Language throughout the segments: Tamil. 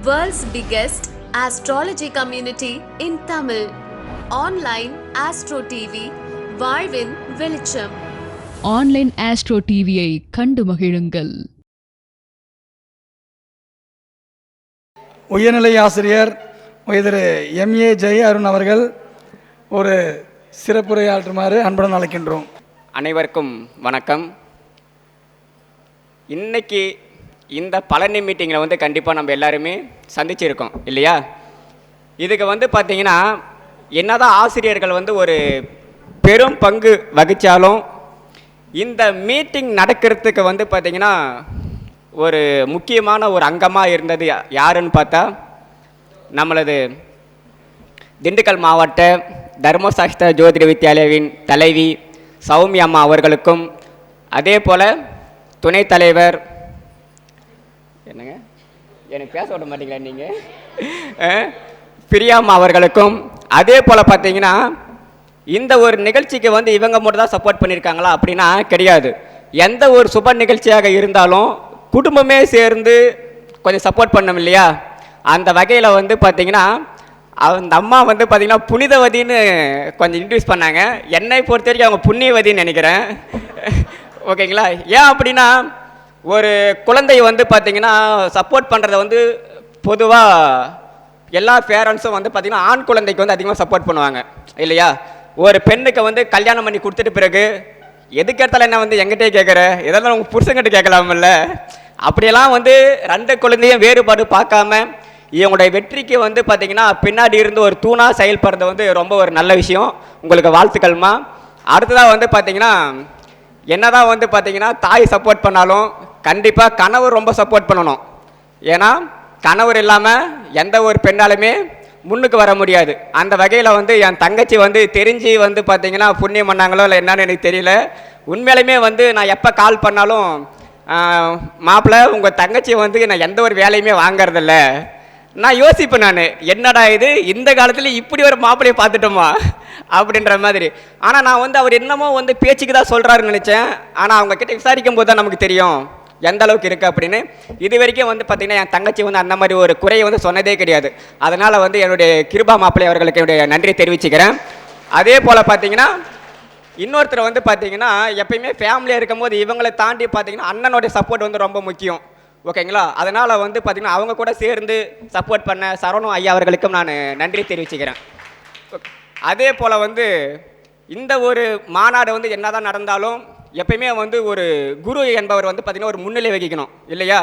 World's biggest astrology community in Tamil. Online Astro TV, வாழ்வின் வெளிச்சம் ஆன்லைன் ஆஸ்ட்ரோ டிவியை கண்டு மகிழுங்கள். உயர்நிலை ஆசிரியர் திரு எம்ஏ ஜெய அருண் அவர்கள் ஒரு சிறப்புரையாற்றுமாறு அன்புடன் அழைக்கின்றோம். அனைவருக்கும் வணக்கம். இன்னைக்கு இந்த பழனி மீட்டிங்கில் வந்து கண்டிப்பாக நம்ம எல்லாருமே சந்திச்சிருக்கோம் இல்லையா? இதுக்கு வந்து பார்த்தீங்கன்னா என்னதான் ஆசிரியர்கள் வந்து ஒரு பெரும் பங்கு வகித்தாலும் இந்த மீட்டிங் நடக்கிறதுக்கு வந்து பார்த்தீங்கன்னா ஒரு முக்கியமான ஒரு அங்கமாக இருந்தது யா- யாருன்னு பார்த்தா நம்மளது திண்டுக்கல் மாவட்ட தர்மசாஸ்திர ஜோதிட வித்யாலயாவின் தலைவி சௌமியா அம்மா அவர்களுக்கும் அதே போல் துணைத் தலைவர் என்னங்க? எனக்கு பேச விட மாட்டீங்களா நீங்கள் பிரியாமா அவர்களுக்கும் அதே போல் பார்த்தீங்கன்னா இந்த ஒரு நிகழ்ச்சிக்கு வந்து இவங்க மட்டும் தான் சப்போர்ட் பண்ணியிருக்காங்களா அப்படின்னா கிடையாது. எந்த ஒரு சுப நிகழ்ச்சியாக இருந்தாலும் குடும்பமே சேர்ந்து கொஞ்சம் சப்போர்ட் பண்ணோம் இல்லையா? அந்த வகையில் வந்து பார்த்தீங்கன்னா அந்த அம்மா வந்து பார்த்தீங்கன்னா புனிதவதின்னு கொஞ்சம் இன்ட்ரடியூஸ் பண்ணாங்க. என்னை பொறுத்த வரைக்கும் அவங்க புண்ணியவதின்னு நினைக்கிறேன். ஓகேங்களா? ஏன் அப்படின்னா ஒரு குழந்தை வந்து பார்த்தீங்கன்னா சப்போர்ட் பண்ணுறத வந்து பொதுவாக எல்லா பேரண்ட்ஸும் வந்து பார்த்திங்கன்னா ஆண் குழந்தைக்கு வந்து அதிகமாக சப்போர்ட் பண்ணுவாங்க. இல்லையா? ஒரு பெண்ணுக்கு வந்து கல்யாணம் பண்ணி கொடுத்துட்டு பிறகு எதுக்கு எடுத்தாலும் என்ன வந்து எங்கிட்டே கேட்குற இதெல்லாம் உங்கள் புருஷங்கிட்ட கேட்கலாமில்ல? அப்படியெல்லாம் வந்து ரெண்டு குழந்தையும் வேறுபாடு பார்க்காம இவங்களுடைய வெற்றிக்கு வந்து பார்த்திங்கன்னா பின்னாடி இருந்து ஒரு தூணாக செயல்படுறது வந்து ரொம்ப ஒரு நல்ல விஷயம். உங்களுக்கு வாழ்த்துக்கள்மா. அடுத்ததாக வந்து பார்த்தீங்கன்னா என்னதான் வந்து பார்த்திங்கன்னா தாய் சப்போர்ட் பண்ணாலும் கண்டிப்பாக கணவர் ரொம்ப சப்போர்ட் பண்ணணும். ஏன்னா கணவர் இல்லாமல் எந்த ஒரு பெண்ணாலுமே முன்னுக்கு வர முடியாது. அந்த வகையில் வந்து என் தங்கச்சி வந்து தெரிஞ்சு வந்து பார்த்தீங்கன்னா புண்ணியம் பண்ணாங்களோ இல்லை என்னன்னு எனக்கு தெரியல. உண்மையிலுமே வந்து நான் எப்போ கால் பண்ணாலும் மாப்பிள்ளை உங்கள் தங்கச்சி வந்து நான் எந்த ஒரு வேலையுமே வாங்குறதில்ல. நான் யோசிப்பேன் நான் என்னடா இது இந்த காலத்தில் இப்படி ஒரு மாப்பிள்ளையை பார்த்துட்டோமா? அப்படின்ற மாதிரி. ஆனால் நான் வந்து அவர் என்னமோ வந்து பேச்சுக்கு தான் சொல்கிறாருன்னு நினச்சேன். ஆனால் அவங்கக்கிட்ட விசாரிக்கும் போது தான் நமக்கு தெரியும். எந்த அளவுக்கு இருக்குது அப்படின்னு? இது வரைக்கும் வந்து பார்த்திங்கன்னா என் தங்கச்சி வந்து அந்த மாதிரி ஒரு குறையை வந்து சொன்னதே கிடையாது. அதனால் வந்து என்னுடைய கிருபா மாப்பிள்ளை அவர்களுக்கு என்னுடைய நன்றியை தெரிவிச்சுக்கிறேன். அதே போல் பார்த்தீங்கன்னா இன்னொருத்தர் வந்து பார்த்தீங்கன்னா எப்பயுமே ஃபேமிலியாக இருக்கும்போது இவங்களை தாண்டி பார்த்தீங்கன்னா அண்ணனுடைய சப்போர்ட் வந்து ரொம்ப முக்கியம். ஓகேங்களா அதனால் வந்து பார்த்திங்கன்னா அவங்க கூட சேர்ந்து சப்போர்ட் பண்ண சரவணம் ஐயா அவர்களுக்கும் நான் நன்றி தெரிவிச்சுக்கிறேன். அதே போல் வந்து இந்த ஒரு மாநாடு வந்து என்னதான் நடந்தாலும் எப்பயுமே வந்து ஒரு குரு என்பவர் வந்து பார்த்திங்கன்னா ஒரு முன்னிலை வகிக்கணும் இல்லையா?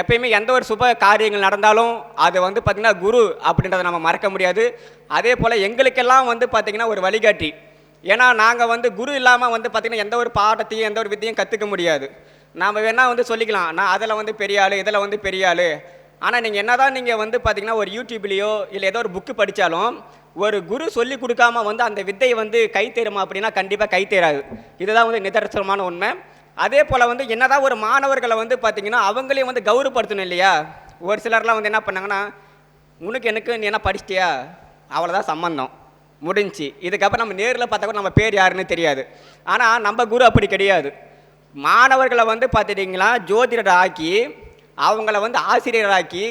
எப்பயுமே எந்த ஒரு சுப காரியங்கள் நடந்தாலும் அது வந்து பார்த்திங்கன்னா குரு அப்படின்றத நம்ம மறக்க முடியாது. அதே போல் எங்களுக்கெல்லாம் வந்து பார்த்திங்கன்னா ஒரு வழிகாட்டி. ஏன்னா நாங்கள் வந்து குரு இல்லாமல் வந்து பார்த்திங்கன்னா எந்த ஒரு பாடத்தையும் எந்த ஒரு வித்தையும் கற்றுக்க முடியாது. நாம் வேணால் வந்து சொல்லிக்கலாம். நான் அதில் வந்து பெரிய ஆள் இதில் வந்து பெரிய ஆள். ஆனால் நீங்கள் என்ன தான் நீங்கள் வந்து பார்த்தீங்கன்னா ஒரு யூடியூப்லேயோ இல்லை ஏதோ ஒரு புக்கு படித்தாலும் ஒரு குரு சொல்லி கொடுக்காம வந்து அந்த வித்தையை வந்து கை தேருமா அப்படின்னா கண்டிப்பாக கை தேராது. இதுதான் வந்து நிதர்சனமான உண்மை. அதே போல் வந்து என்னதான் ஒரு மாணவர்களை வந்து பார்த்திங்கன்னா அவங்களையும் வந்து கௌரவப்படுத்தணும் இல்லையா? ஒரு சிலர்லாம் வந்து என்ன பண்ணாங்கன்னா உனக்கு எனக்கு நீ என்ன படிச்சிட்டியா? அவ்வளோதான் சம்மந்தம் முடிஞ்சு. இதுக்கப்புறம் நம்ம நேரில் பார்த்தா கூட நம்ம பேர் யாருன்னு தெரியாது. ஆனால் நம்ம குரு அப்படி கிடையாது. மாணவர்களை வந்து பார்த்துட்டிங்களா ஜோதிடர் ஆக்கி அவங்கள வந்து ஆசிரியராக்கி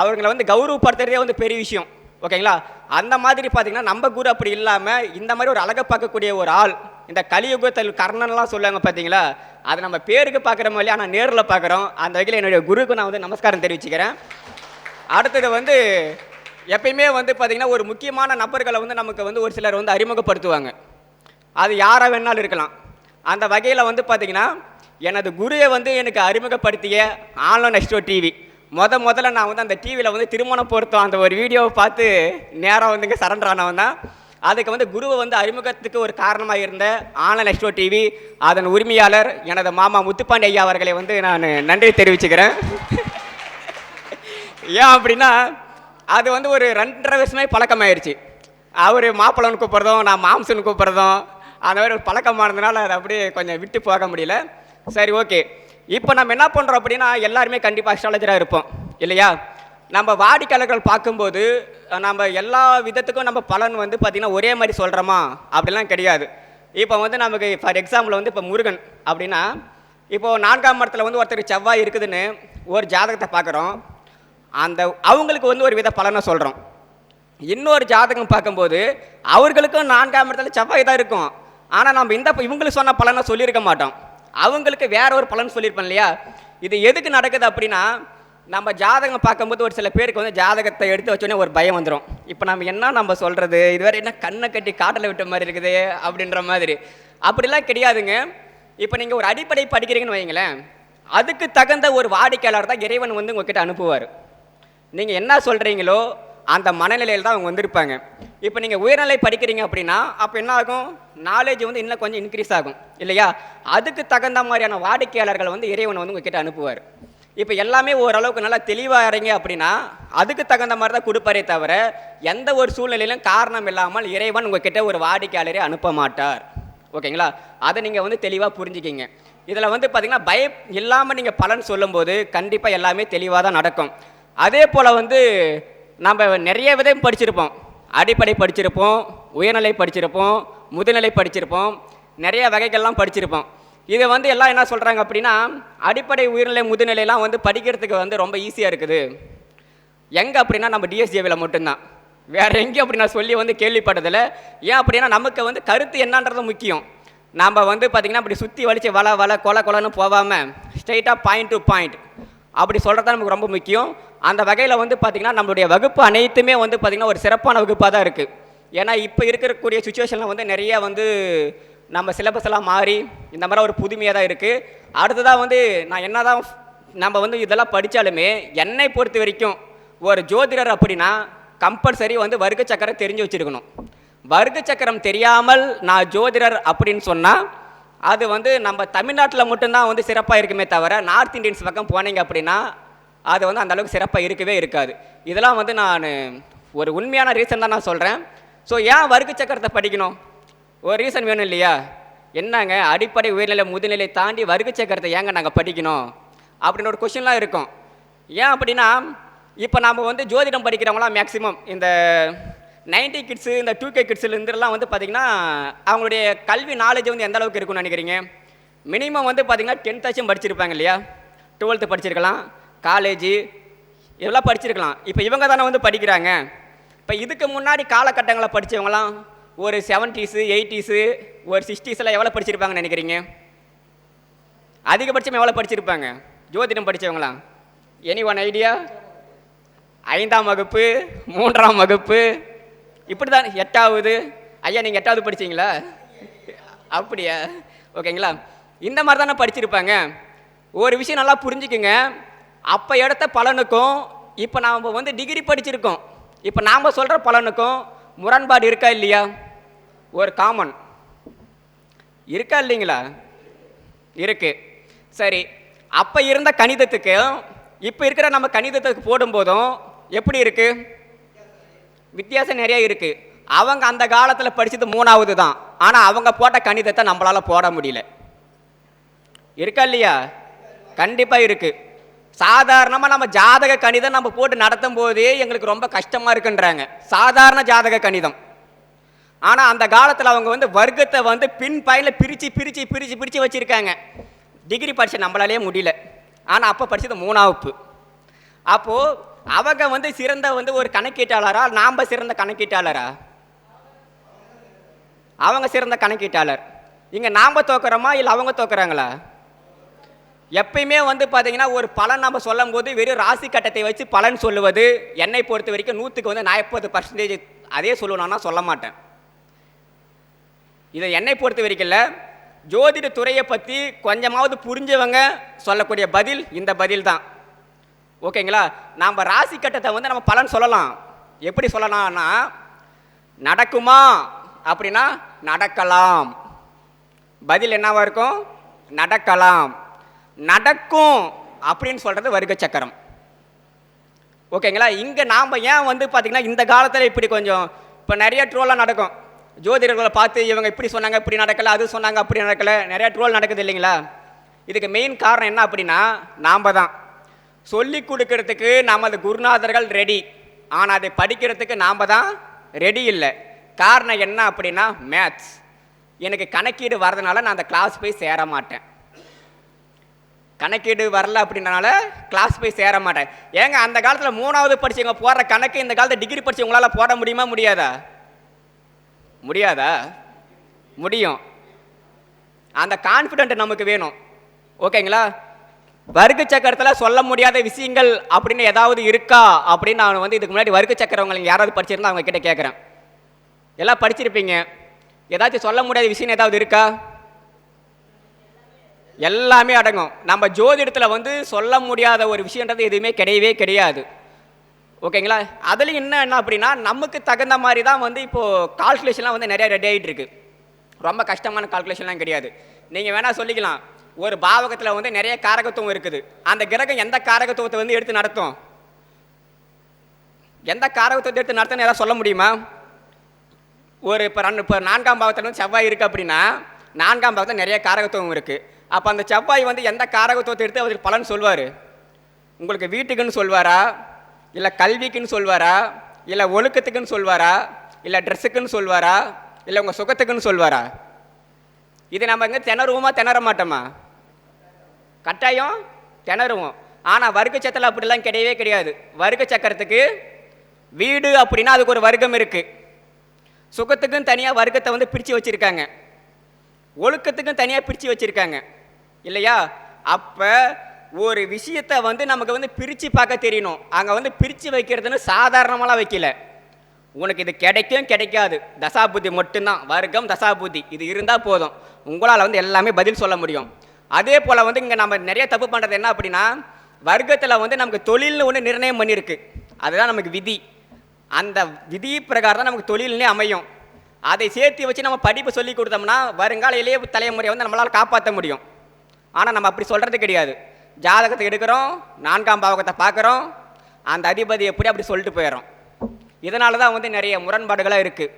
அவங்கள வந்து கௌரவப்படுத்துறதே வந்து பெரிய விஷயம். ஓகேங்களா? அந்த மாதிரி பார்த்தீங்கன்னா நம்ம குரு அப்படி இல்லாமல் இந்த மாதிரி ஒரு அழகை பார்க்கக்கூடிய ஒரு ஆள் இந்த கலியுகத்தில் கர்ணன்லாம் சொல்லுவாங்க பார்த்தீங்களா அதை நம்ம பேருக்கு பார்க்குற மாதிரி ஆனால் நேரில் பார்க்குறோம். அந்த வகையில் என்னுடைய குருக்கு நான் வந்து நமஸ்காரம் தெரிவிச்சுக்கிறேன். அடுத்தது வந்து எப்பயுமே வந்து பார்த்தீங்கன்னா ஒரு முக்கியமான நபர்களை வந்து நமக்கு வந்து ஒரு சிலர் வந்து அறிமுகப்படுத்துவாங்க. அது யாராக வேணாலும் இருக்கலாம். அந்த வகையில் வந்து பார்த்திங்கன்னா எனது குருவை வந்து எனக்கு அறிமுகப்படுத்திய ஆன்லைன் எக்ஸ்ட்ரோ டிவி. முத முதல்ல நான் வந்து அந்த டிவியில் வந்து திருமணம் பொருத்தம் அந்த ஒரு வீடியோவை பார்த்து நேராக வந்துங்க சரண்டர் ஆனவன் தான். அதுக்கு வந்து குருவை வந்து அறிமுகத்துக்கு ஒரு காரணமாக இருந்த ஆன்லைன் எக்ஸ்ட்ரோ டிவி அதன் உரிமையாளர் எனது மாமா முத்துப்பாண்டி ஐயா அவர்களை வந்து நான் நன்றி தெரிவிச்சுக்கிறேன். ஏன் அப்படின்னா அது வந்து ஒரு ரெண்டரை வருஷமே பழக்கமாயிருச்சு. அவர் மாப்பிள்ளன்னு கூப்பிட்றதும் நான் மாம்சன்னு கூப்பிட்றதும் அந்த மாதிரி ஒரு பழக்கமானதுனால அதை அப்படியே கொஞ்சம் விட்டு போக முடியல. சரி ஓகே இப்போ நம்ம என்ன பண்ணுறோம் அப்படின்னா எல்லாருமே கண்டிப்பாக அஸ்ட்ராலஜராக இருப்போம். இல்லையா? நம்ம வாடிக்கையாளர்கள் பார்க்கும்போது நம்ம எல்லா விதத்துக்கும் நம்ம பலன் வந்து பார்த்திங்கன்னா ஒரே மாதிரி சொல்கிறோமா அப்படிலாம் கிடையாது. இப்போ வந்து நமக்கு ஃபார் எக்ஸாம்பிள் வந்து இப்போ முருகன் அப்படின்னா இப்போது நான்காம் இடத்துல வந்து ஒருத்தர் செவ்வாய் இருக்குதுன்னு ஒரு ஜாதகத்தை பார்க்குறோம். அந்த அவங்களுக்கு வந்து ஒரு வித பலனை சொல்கிறோம் இன்னொரு ஜாதகம் பார்க்கும்போது அவர்களுக்கும் நான்காம் இடத்துல செவ்வாய் தான் இருக்கும். ஆனால் நம்ம இந்த இவங்களுக்கு சொன்ன பலனை சொல்லியிருக்க மாட்டோம். அவங்களுக்கு வேற ஒரு பலன் சொல்லியிருப்போம் இல்லையா? இது எதுக்கு நடக்குது அப்படின்னா நம்ம ஜாதகம் பார்க்கும்போது ஒரு சில பேருக்கு வந்து ஜாதகத்தை எடுத்து வச்சோடனே ஒரு பயம் வந்துடும் இப்போ நம்ம என்ன நம்ம சொல்கிறது இதுவரை என்ன கண்ணை கட்டி காட்டில் விட்ட மாதிரி இருக்குது அப்படின்ற மாதிரி. அப்படிலாம் கிடையாதுங்க. இப்போ நீங்கள் ஒரு அடிப்படை படிக்கிறீங்கன்னு வைங்களேன் அதுக்கு தகுந்த ஒரு வாடிக்கையாளர் தான் இறைவன் வந்து உங்ககிட்ட அனுப்புவார். நீங்கள் என்ன சொல்கிறீங்களோ அந்த மனநிலையில் தான் அவங்க வந்திருப்பாங்க. இப்போ நீங்கள் உயர்நிலை படிக்கிறீங்க அப்படின்னா அப்போ என்ன ஆகும்? நாலேஜ் வந்து இன்னும் கொஞ்சம் இன்க்ரீஸ் ஆகும். இல்லையா? அதுக்கு தகுந்த மாதிரியான வாடிக்கையாளர்கள் வந்து இறைவனை வந்து உங்ககிட்ட அனுப்புவார். இப்போ எல்லாமே ஓரளவுக்கு நல்லா தெளிவாக இறங்க அப்படின்னா அதுக்கு தகுந்த மாதிரி தான் கொடுப்பாரே தவிர எந்த ஒரு சூழ்நிலையிலும் காரணம் இல்லாமல் இறைவன் உங்ககிட்ட ஒரு வாடிக்கையாளரை அனுப்ப மாட்டார். ஓகேங்களா? அதை நீங்கள் வந்து தெளிவாக புரிஞ்சுக்கிங்க. இதில் வந்து பார்த்தீங்கன்னா பயம் இல்லாமல் நீங்கள் பலன் சொல்லும்போது கண்டிப்பாக எல்லாமே தெளிவாக தான் நடக்கும். அதே போல் வந்து நம்ம நிறைய விதம் படிச்சிருப்போம். அடிப்படை படிச்சிருப்போம் உயர்நிலை படிச்சிருப்போம் முதுநிலை படிச்சிருப்போம் நிறைய வகைகள்லாம் படிச்சிருப்போம். இதை வந்து எல்லாம் என்ன சொல்கிறாங்க அப்படின்னா அடிப்படை உயர்நிலை முதுநிலைலாம் வந்து படிக்கிறதுக்கு வந்து ரொம்ப ஈஸியாக இருக்குது. எங்கே அப்படின்னா நம்ம டிஎஸ்ஜேவியில் மட்டும்தான். வேறு எங்கேயும் அப்படி நான் சொல்லி வந்து கேள்விப்பட்டதில்ல. ஏன் அப்படின்னா நமக்கு வந்து கருத்து என்னன்றது முக்கியம். நாம் வந்து பார்த்திங்கன்னா அப்படி சுற்றி வலிச்சு வள வள கொல கொலன்னு போகாமல் ஸ்ட்ரைட்டாக பாயிண்ட் டு பாயிண்ட் அப்படி சொல்கிறது தான் நமக்கு ரொம்ப முக்கியம். அந்த வகையில் வந்து பார்த்திங்கன்னா நம்மளுடைய வகுப்பு அனைத்துமே வந்து பார்த்திங்கன்னா ஒரு சிறப்பான வகுப்பாக தான் இருக்குது ஏன்னா இப்போ இருக்கக்கூடிய சுச்சுவேஷனில் வந்து நிறைய வந்து நம்ம சிலபஸ் எல்லாம் மாறி இந்த மாதிரி ஒரு புதுமையாக தான் இருக்குது அடுத்ததாக வந்து நான் என்ன தான் நம்ம வந்து இதெல்லாம் படித்தாலுமே என்னை பொறுத்த வரைக்கும் ஒரு ஜோதிடர் அப்படின்னா கம்பல்சரி வந்து வருக சக்கரம் தெரிஞ்சு வச்சுருக்கணும். வருக சக்கரம் தெரியாமல் நான் ஜோதிடர் அப்படின்னு சொன்னால் அது வந்து நம்ம தமிழ்நாட்டில் மட்டும்தான் வந்து சிறப்பாக இருக்குமே தவிர நார்த் இந்தியன்ஸ் பக்கம் போனீங்க அப்படின்னா அது வந்து அந்தளவுக்கு சிறப்பாக இருக்கவே இருக்காது. இதெல்லாம் வந்து நான் ஒரு உண்மையான ரீசன் தான் நான் சொல்கிறேன் ஸோ ஏன் வர்க்க சக்கரத்தை படிக்கணும்? ஒரு ரீசன் வேணும் இல்லையா? என்னங்க? அடிப்படை உயர்நிலை முதுநிலை தாண்டி வர்க்க சக்கரத்தை ஏங்க நாங்கள் படிக்கணும்? அப்படின்னு ஒரு கொஷின்லாம் இருக்கும். ஏன் அப்படின்னா இப்போ நாம் வந்து ஜோதிடம் படிக்கிறவங்களாம் மேக்ஸிமம் இந்த நைன்டி கிட்ஸு இந்த டூ கே கிட்ஸுலேருந்துலாம் வந்து பார்த்திங்கன்னா அவங்களுடைய கல்வி நாலேஜ் வந்து எந்த அளவுக்கு இருக்கும்னு நினைக்கிறீங்க? மினிமம் வந்து பார்த்திங்கன்னா டென்த்தாச்சும் படிச்சிருப்பாங்க இல்லையா? டுவெல்த்து படிச்சிருக்கலாம். காலேஜு இதெல்லாம் படிச்சிருக்கலாம். இப்போ இவங்க தானே வந்து படிக்கிறாங்க. இப்போ இதுக்கு முன்னாடி காலகட்டங்களை படித்தவங்களாம் ஒரு செவன்ட்டீஸு எயிட்டிஸு ஒரு சிக்ஸ்டீஸில் எவ்வளோ படிச்சிருப்பாங்கன்னு நினைக்கிறீங்க? அதிகபட்சம் எவ்வளோ படிச்சிருப்பாங்க? ஜோதிடம் படித்தவங்களாம் எனி ஒன் ஐடியா ஐந்தாம் வகுப்பு மூன்றாம் வகுப்பு இப்படி தான் எட்டாவது. ஐயா நீங்கள் எட்டாவது படிச்சீங்களா? அப்படியா? ஓகேங்களா? இந்த மாதிரி தானே படிச்சிருப்பாங்க. ஒரு விஷயம் நல்லா புரிஞ்சுக்குங்க. அப்போ எடுத்த பலனுக்கும் இப்போ நாம் வந்து டிகிரி படிச்சிருக்கோம். இப்போ நாம் சொல்கிற பலனுக்கும் முரண்பாடு இருக்கா இல்லையா? ஒரு காமன் இருக்கா இல்லைங்களா? இருக்குது சரி அப்போ இருந்த கணிதத்துக்கு இப்போ இருக்கிற நம்ம கணிதத்துக்கு போடும்போதும் எப்படி இருக்குது வித்தியாசம் நிறையா இருக்குது அவங்க அந்த காலத்தில் படித்தது மூணாவது தான். ஆனால் அவங்க போட்ட கணிதத்தை நம்மளால் போட முடியல. இருக்கா இல்லையா? கண்டிப்பாக இருக்கு. சாதாரணமாக நம்ம ஜாதக கணிதம் நம்ம போட்டு நடத்தும் போதே எங்களுக்கு ரொம்ப கஷ்டமாக இருக்குன்றாங்க. சாதாரண ஜாதக கணிதம். ஆனால் அந்த காலத்தில் அவங்க வந்து வர்க்கத்தை வந்து பின் பையில் பிரித்து பிரித்து பிரித்து பிரித்து வச்சுருக்காங்க. டிகிரி படித்த நம்மளாலே முடியல. ஆனால் அப்போ படித்தது மூணாவப்பு அப்போது அவங்க வந்து சிறந்த வந்து ஒரு கணக்கீட்டாளரா? நாம் சிறந்த கணக்கீட்டாளரா? அவங்க சிறந்த கணக்கீட்டாளர். இங்கே நாம் தோக்குறோமா? இல்லை அவங்க தோக்குறாங்களா? எப்பயுமே வந்து பார்த்தீங்கன்னா ஒரு பலன் நம்ம சொல்லும் போது வெறும் ராசி கட்டத்தை வச்சு பலன் சொல்லுவது என்னை பொறுத்த வரைக்கும் நூற்றுக்கு வந்து நாற்பது பர்சன்டேஜ் அதே சொல்லணும்னா சொல்ல மாட்டேன். இதை என்னை பொறுத்த வரைக்கும் இல்லை. ஜோதிட துறையை பற்றி கொஞ்சமாவது புரிஞ்சவங்க சொல்லக்கூடிய பதில் இந்த பதில் தான். ஓகேங்களா? நாம் ராசி கட்டத்தை வந்து நம்ம பலன் சொல்லலாம். எப்படி சொல்லலாம்னா நடக்குமா அப்படின்னா நடக்கலாம். பதில் என்னவாக இருக்கும்? நடக்கலாம். நடக்கும் அப்படின்னு சொல்கிறது வருக சக்கரம். ஓகேங்களா? இங்கே நாம் ஏன் வந்து பார்த்திங்கன்னா இந்த காலத்தில் இப்படி கொஞ்சம் இப்போ நிறைய ட்ரோலாக நடக்கும். ஜோதிடர்களை பார்த்து இவங்க இப்படி சொன்னாங்க இப்படி நடக்கலை அது சொன்னாங்க அப்படி நடக்கலை நிறைய ட்ரோல் நடக்குது இல்லைங்களா? இதுக்கு மெயின் காரணம் என்ன அப்படின்னா நாம் தான். சொல்லி கொடுக்கறதுக்கு நமது குருநாதர்கள் ரெடி ஆனால் அதை படிக்கிறதுக்கு நாம் தான் ரெடி இல்லை. காரணம் என்ன அப்படின்னா மேத்ஸ் எனக்கு கணக்கீடு வரதுனால நான் அந்த கிளாஸ் போய் சேர மாட்டேன். கணக்கீடு வரல அப்படின்றனால கிளாஸ் போய் சேர மாட்டேன். ஏங்க அந்த காலத்தில் மூணாவது படித்தவங்க போடுற கணக்கு இந்த காலத்தில் டிகிரி படித்தவங்களால் போட முடியுமா முடியாதா? முடியாதா? முடியும். அந்த கான்ஃபிடென்ட் நமக்கு வேணும். ஓகேங்களா? வருகை சக்கரத்தில் சொல்ல முடியாத விஷயங்கள் அப்படின்னு ஏதாவது இருக்கா? அப்படின்னு நான் வந்து இதுக்கு முன்னாடி வருகை சக்கரவங்க யாராவது படிச்சிருந்தா அவங்க கிட்டே கேட்குறேன் எல்லாம் படிச்சிருப்பீங்க. ஏதாச்சும் சொல்ல முடியாத விஷயம் ஏதாவது இருக்கா? எல்லாமே அடங்கும். நம்ம ஜோதிடத்தில் வந்து சொல்ல முடியாத ஒரு விஷயன்றது எதுவுமே கிடையவே கிடையாது. ஓகேங்களா? அதுலேயும் என்ன என்ன அப்படின்னா நமக்கு தகுந்த மாதிரி தான் வந்து இப்போது கால்குலேஷன்லாம் வந்து நிறைய ரெடி ஆகிட்டு இருக்கு. ரொம்ப கஷ்டமான கால்குலேஷன்லாம் கிடையாது. நீங்கள் வேணால் சொல்லிக்கலாம். ஒரு பாவகத்தில் வந்து நிறைய காரகத்துவம் இருக்குது. அந்த கிரகம் எந்த காரகத்துவத்தை வந்து எடுத்து நடத்தும்? எந்த காரகத்துவத்தை எடுத்து நடத்துன்னு ஏதாவது சொல்ல முடியுமா? ஒரு இப்போ ரெண்டு இப்போ நான்காம் பாவத்தில் வந்து செவ்வாய் இருக்குது அப்படின்னா நான்காம் பாவத்தில் நிறைய காரகத்துவம் இருக்குது அப்போ அந்த செவ்வாய் வந்து எந்த காரகத்துவத்தை எடுத்து அவருக்கு பலன் சொல்வார்? உங்களுக்கு வீட்டுக்குன்னு சொல்வாரா? இல்லை கல்விக்குன்னு சொல்வாரா? இல்லை ஒழுக்கத்துக்குன்னு சொல்வாரா? இல்லை ட்ரெஸ்ஸுக்குன்னு சொல்வாரா? இல்லை உங்கள் சுகத்துக்குன்னு சொல்வாரா? இது நம்ம இங்கே திணறுவோமா திணற மாட்டோமா? கட்டாயம் திணறுவோம். ஆனால் வர்க்க அப்படிலாம் கிடையவே கிடையாது. வர்க்க சக்கரத்துக்கு வீடு அப்படின்னா அதுக்கு ஒரு வர்க்கம் இருக்குது சுகத்துக்கும் தனியாக வர்க்கத்தை வந்து பிரித்து வச்சுருக்காங்க. ஒழுக்கத்துக்கும் தனியாக பிரித்து வச்சுருக்காங்க. இல்லையா? அப்போ ஒரு விஷயத்தை வந்து நமக்கு வந்து பிரித்து பார்க்க தெரியணும். அங்கே வந்து பிரித்து வைக்கிறதுன்னு சாதாரணமாலாம் வைக்கல. உனக்கு இது கிடைக்கும் கிடைக்காது. தசாபுத்தி மட்டும்தான். வர்க்கம் தசாபுத்தி. இது இருந்தால் போதும். உங்களால் வந்து எல்லாமே பதில் சொல்ல முடியும். அதே போல் வந்து இங்கே நம்ம நிறைய தப்பு பண்ணுறது என்ன அப்படின்னா வர்க்கத்தில் வந்து நமக்கு தொழில்னு ஒன்று நிர்ணயம் பண்ணியிருக்கு அதுதான் நமக்கு விதி. அந்த விதி பிரகாரம் தான் நமக்கு தொழில்னே அமையும். அதை சேர்த்து வச்சு நம்ம படிப்பு சொல்லி கொடுத்தோம்னா வருங்கால இளைய தலைமுறையை வந்து நம்மளால் காப்பாற்ற முடியும். ஆனால் நம்ம அப்படி சொல்கிறது கிடையாது. ஜாதகத்தை எடுக்கிறோம் நான்காம் பாவகத்தை பார்க்குறோம் அந்த அதிபதி எப்படி அப்படி சொல்லிட்டு போயிடும். இதனால தான் வந்து நிறைய முரண்பாடுகளாக இருக்குது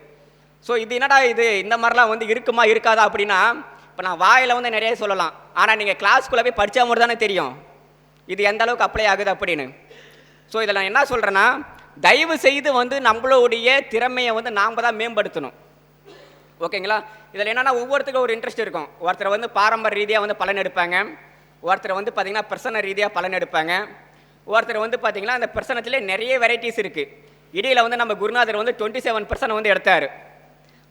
ஸோ இது என்னடா இது? இந்த மாதிரிலாம் வந்து இருக்குமா இருக்காதா அப்படின்னா இப்போ நான் வாயில் வந்து நிறைய சொல்லலாம். ஆனால் நீங்கள் கிளாஸ்க்குள்ளே போய் படித்தா மட்டும் தானே தெரியும். இது எந்த அளவுக்கு அப்ளை ஆகுது அப்படின்னு. ஸோ இதில் நான் என்ன சொல்கிறேன்னா தயவு செய்து வந்து நம்மளுடைய திறமையை வந்து நாம் தான் மேம்படுத்தணும். ஓகேங்களா? இதில் என்னென்னா ஒவ்வொருத்தருக்கும் ஒரு இன்ட்ரெஸ்ட் இருக்கும். ஒருத்தர் வந்து பாரம்பரிய ரீதியாக வந்து பலன் எடுப்பாங்க. ஒருத்தர் வந்து பார்த்திங்கன்னா பிரசன ரீதியாக பலன் எடுப்பாங்க. ஒருத்தர் வந்து பார்த்திங்கன்னா அந்த பிரசனத்திலே நிறைய வெரைட்டிஸ் இருக்குது இடையில் வந்து நம்ம குருநாதர் வந்து டுவெண்ட்டி செவன் பர்சன்ட் வந்து எடுத்தார்.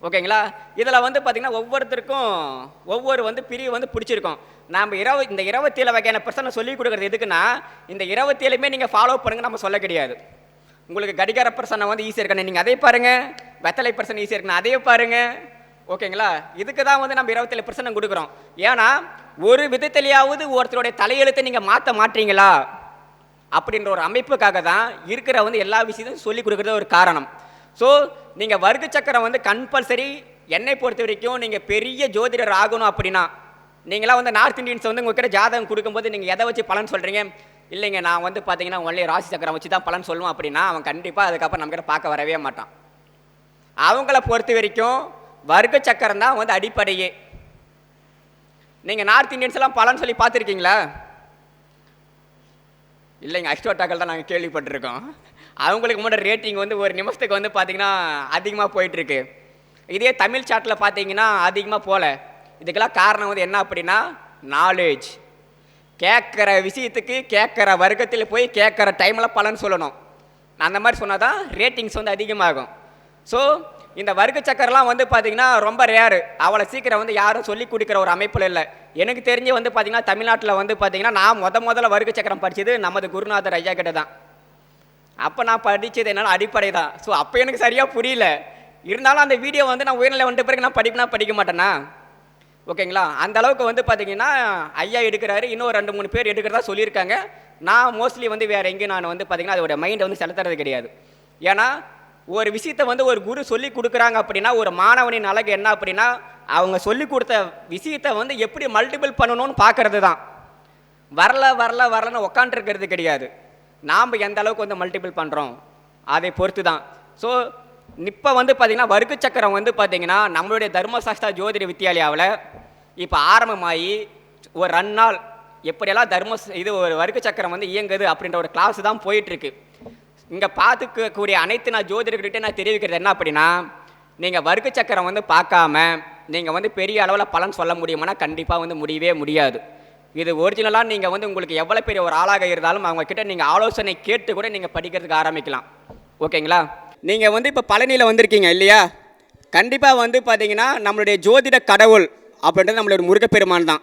ஓகேங்களா? இதில் வந்து பார்த்திங்கன்னா ஒவ்வொருத்தருக்கும் ஒவ்வொரு வந்து பிரிவு வந்து பிடிச்சிருக்கும். நாம் இரவு இந்த இருபத்தேழு வகையான பிரச்சனை சொல்லிக் கொடுக்குறது எதுக்குன்னா இந்த இருபத்தேழுமே நீங்கள் ஃபாலோ பண்ணுங்க நம்ம சொல்ல கிடையாது. உங்களுக்கு கடிகார பிரசனை வந்து ஈஸியாக இருக்கணும் நீங்கள் அதே பாருங்கள் வெத்தலை பிரசனை ஈஸியாக இருக்கணும் அதே பாருங்கள் ஓகேங்களா? இதுக்கு தான் வந்து நம்ம இருபத்தேழு பிரச்சனை கொடுக்குறோம். ஏன்னா ஒரு விதத்திலேயாவது ஒருத்தருடைய தலையெழுத்தை நீங்கள் மாற்ற மாட்டீங்களா? அப்படின்ற ஒரு அமைப்புக்காக தான் இருக்கிற வந்து எல்லா விஷயத்தையும் சொல்லி கொடுக்குறது ஒரு காரணம். ஸோ நீங்கள் வர்க்க சக்கரம் வந்து கம்பல்சரி என்னை பொறுத்த வரைக்கும் நீங்கள் பெரிய ஜோதிடர் ஆகணும் அப்படின்னா நீங்களாம் வந்து நார்த் இந்தியன்ஸ் வந்து உங்ககிட்ட ஜாதகம் கொடுக்கும்போது நீங்கள் எதை வச்சு பலன் சொல்கிறீங்க இல்லைங்க நான் வந்து பார்த்தீங்கன்னா ஒன்லி ராசி சக்கரம் வச்சு தான் பலன் சொல்லுவோம் அப்படின்னா அவன் கண்டிப்பாக அதுக்கப்புறம் நம்மக்கிட்ட பார்க்க வரவே மாட்டான். அவங்கள பொறுத்த வரைக்கும் வர்க்க சக்கரம் தான் வந்து அடிப்படையே. நீங்கள் நார்த் இந்தியன்ஸ் எல்லாம் பலன் சொல்லி பார்த்துருக்கீங்களா? இல்லைங்க அஷ்டோட்டாக்கள் தான் நாங்கள் கேள்விப்பட்டிருக்கோம். அவங்களுக்கு முன்னாடி ரேட்டிங் வந்து ஒரு நிமிஷத்துக்கு வந்து பார்த்தீங்கன்னா அதிகமாக போயிட்டுருக்கு. இதே தமிழ் சாட்டில் பார்த்தீங்கன்னா அதிகமாக போகல இதுக்கெல்லாம் காரணம் வந்து என்ன அப்படின்னா நாலேஜ் கேட்குற விஷயத்துக்கு கேட்குற வர்க்கத்தில் போய் கேட்குற டைமில் பலன் சொல்லணும். அந்த மாதிரி சொன்னால் தான் ரேட்டிங்ஸ் வந்து அதிகமாகும். ஸோ இந்த வர்க்க சக்கரெலாம் வந்து பார்த்திங்கன்னா ரொம்ப ரேரு அவ்வளோ சீக்கிரம் வந்து யாரும் சொல்லி கொடுக்குற ஒரு அமைப்பில் இல்லை. எனக்கு தெரிஞ்சு வந்து பார்த்திங்கன்னா தமிழ்நாட்டில் வந்து பார்த்திங்கன்னா நான் முத முதல்ல வர்க்க சக்கரம் படித்தது நமது குருநாதர் ஐயா கிட்ட தான். அப்போ நான் படித்தது என்னால் அடிப்படை தான். ஸோ அப்போ எனக்கு சரியாக புரியல. இருந்தாலும் அந்த வீடியோ வந்து நான் உயர்நிலை வந்துட்டு பிறகு நான் படிக்கணும் படிக்க மாட்டேன்னா ஓகேங்களா? அந்த அளவுக்கு வந்து பார்த்தீங்கன்னா ஐயா எடுக்கிறாரு. இன்னும் ரெண்டு மூணு பேர் எடுக்கிறதா சொல்லியிருக்காங்க. நான் மோஸ்ட்லி வந்து வேறு எங்கேயும் நான் வந்து பார்த்தீங்கன்னா அதோட மைண்டை வந்து செலுத்துறது கிடையாது. ஏன்னா ஒரு விஷயத்தை வந்து ஒரு குரு சொல்லி கொடுக்குறாங்க அப்படின்னா ஒரு மாணவனின் அழகு என்ன அப்படின்னா அவங்க சொல்லி கொடுத்த விஷயத்தை வந்து எப்படி மல்டிபிள் பண்ணணும்னு பார்க்கறது தான் வரல வரல வரலன்னு உக்காண்டிருக்கிறது கிடையாது. நாம் எந்த அளவுக்கு வந்து மல்டிபிள் பண்ணுறோம் அதை பொறுத்து தான் ஸோ இப்போ வந்து பார்த்திங்கன்னா வர்க்க சக்கரம் வந்து பார்த்திங்கன்னா நம்மளுடைய தர்மசாஸ்திரா ஜோதிட வித்தியாலயாவில் இப்போ ஆரம்பமாகி ஒரு ரெண்டு நாள் எப்படியெல்லாம் தர்ம இது ஒரு வருக்கு சக்கரம் வந்து இயங்குது அப்படின்ற ஒரு கிளாஸ் தான் போயிட்டுருக்கு. இங்கே பார்த்துக்கக்கூடிய அனைத்து நான் ஜோதிடர்கிட்ட நான் தெரிவிக்கிறது என்ன அப்படின்னா நீங்கள் வர்க்க சக்கரம் வந்து பார்க்காம நீங்கள் வந்து பெரிய அளவில் பலன் சொல்ல முடியுமானா கண்டிப்பாக வந்து முடியவே முடியாது. இது ஒரிஜினலாக நீங்கள் வந்து உங்களுக்கு எவ்வளோ பெரிய ஒரு ஆளாக இருந்தாலும் அவங்கக்கிட்ட நீங்கள் ஆலோசனை கேட்டு கூட நீங்கள் படிக்கிறதுக்கு ஆரம்பிக்கலாம். ஓகேங்களா? நீங்கள் வந்து இப்போ பழனியில் வந்திருக்கீங்க இல்லையா? கண்டிப்பாக வந்து பார்த்தீங்கன்னா நம்மளுடைய ஜோதிட கடவுள் அப்படின்றது நம்மளுடைய முருகப்பெருமான் தான்.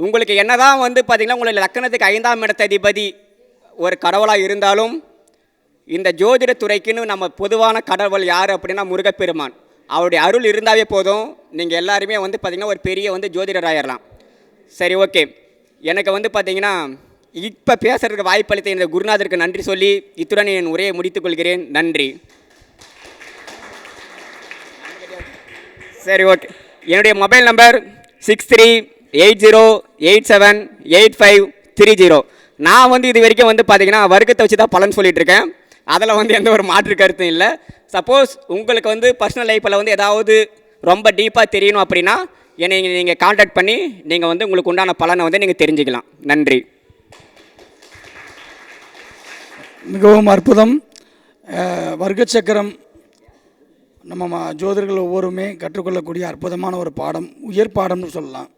உங்களுக்கு என்னதான் வந்து பார்த்திங்கன்னா உங்களுடைய லக்கணத்துக்கு ஐந்தாம் இடத்த அதிபதி ஒரு கடவுளாக இருந்தாலும் இந்த ஜோதிட துறைக்குன்னு நம்ம பொதுவான கடவுள் யார் அப்படின்னா முருகப்பெருமான். அவருடைய அருள் இருந்தாவே போதும். நீங்கள் எல்லாருமே வந்து பார்த்திங்கன்னா ஒரு பெரிய வந்து ஜோதிடர் ஆயிடலாம் சரி ஓகே. எனக்கு வந்து பார்த்தீங்கன்னா இப்போ பேசுறதுக்கு வாய்ப்பளித்த இந்த குருநாதருக்கு நன்றி சொல்லி இத்துடன் என் உரையை முடித்துக்கொள்கிறேன் நன்றி. சரி ஓகே என்னுடைய mobile number six three eight zero eight seven eight five three zero நான் வந்து இது வரைக்கும் வந்து பார்த்தீங்கன்னா வர்க்கத்தை வச்சு தான் பலன் சொல்லிட்டு இருக்கேன் அதில் வந்து எந்த ஒரு மாற்று கருத்தும் இல்லை. சப்போஸ் உங்களுக்கு வந்து பர்சனல் லைஃப்பில் வந்து ஏதாவது ரொம்ப டீப்பாக தெரியணும் அப்படின்னா என்னை நீங்கள் காண்டாக்ட் பண்ணி நீங்கள் வந்து உங்களுக்கு உண்டான பலனை வந்து நீங்கள் தெரிஞ்சுக்கலாம். நன்றி. மிகவும் அற்புதம். வர்க்க சக்கரம் நம்ம ம- ஜோதிடர்கள் ஒவ்வொருமே கற்றுக்கொள்ளக்கூடிய அற்புதமான ஒரு பாடம் உயர் பாடம்னு சொல்லலாம்.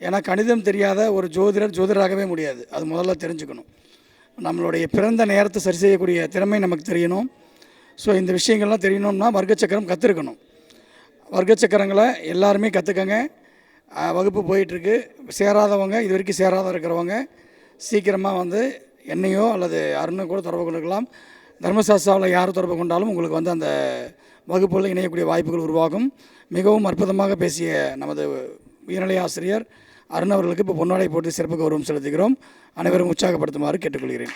ஏன்னா கணிதம் தெரியாத ஒரு ஜோதிடர் ஜோதிடராகவே முடியாது. அது முதல்ல தெரிஞ்சுக்கணும். நம்மளுடைய பிறந்த நேரத்தை சரி செய்யக்கூடிய திறமை நமக்கு தெரியணும். ஸோ இந்த விஷயங்கள்லாம் தெரியணும்னா வர்க்க சக்கரம் கற்றுருக்கணும் வர்க்க சக்கரங்களை எல்லாருமே கற்றுக்கங்க வகுப்பு போயிட்டுருக்கு. சேராதவங்க இது வரைக்கும் சேராத இருக்கிறவங்க சீக்கிரமாக வந்து என்னையோ அல்லது அருணை கூட தொடர்பு கொண்டுக்கலாம் தர்மசாஸ்திராவில் யார் தொடர்பு கொண்டாலும் உங்களுக்கு வந்து அந்த வகுப்புகளில் இணையக்கூடிய வாய்ப்புகள் உருவாகும். மிகவும் அற்புதமாக பேசிய நமது உயர்நிலை ஆசிரியர் அருண் அவர்களுக்கு இப்போ பொன்னாடை போட்டு சிறப்பு கௌரவம் செலுத்துகிறோம். அனைவரும் உற்சாகப்படுத்துமாறு கேட்டுக்கொள்கிறேன்.